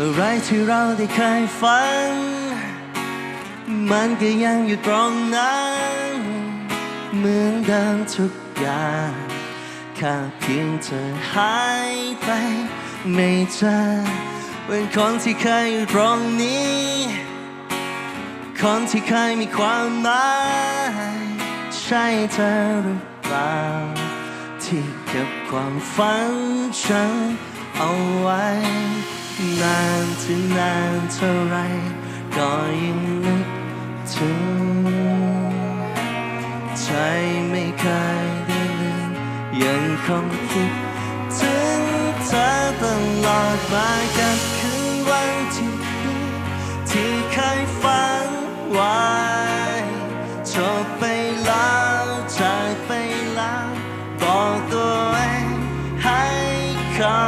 อะไรที่เราได้เคยฝัน มันก็ยังอยู่ตรงนั้น เหมือนเดิมทุกอย่างแค่เพียงเธอหายไปไม่เจอเป็นคนที่เคยอยู่ตรงนี้ คนที่เคยมีความหมายใช่เธอหรือเปล่าที่เก็บความฝันฉัน เอาไว้ นานถึงนานเท่าไร ก็ยังนึกถึง ใจไม่เคยได้ลืมยังคงคิดถึงเธอตลอดมากับคืนวันที่ดีที่เคยฝันไว้จบไปแล้วจากไปแล้วบอกตัวเองให้เข้า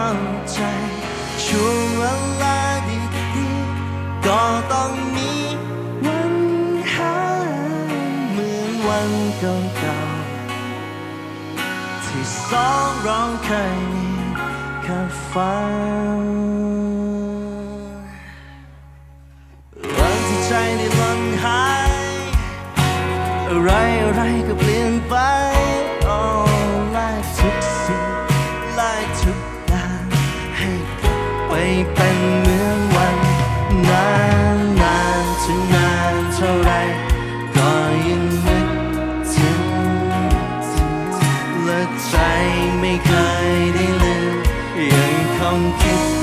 เก่าๆที่สองร้องเคยมีแค่ฝันวันที่ใจได้ล่นหาย อะไรอะไรก็เปลี่ยนไป ยั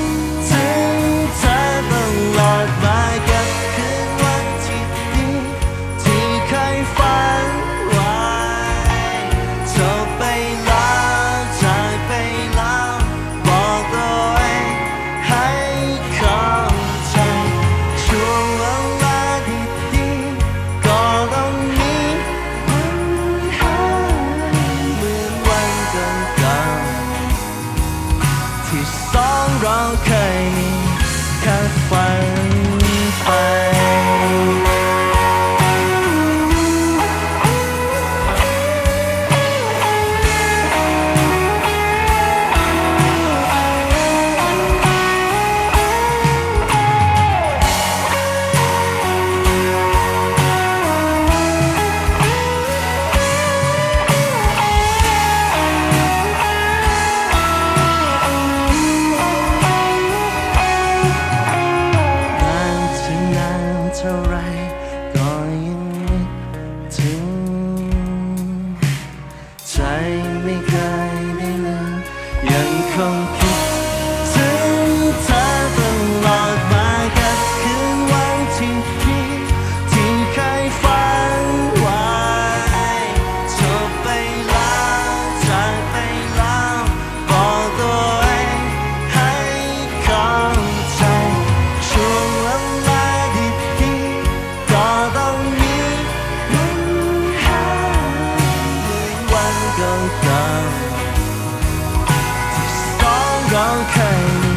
เราเคยมี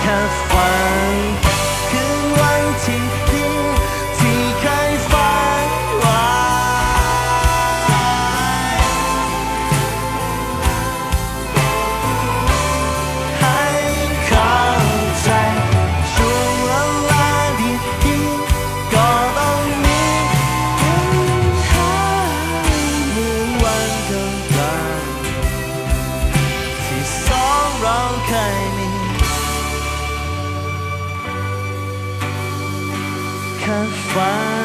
แค่ฝัน kindness can't find.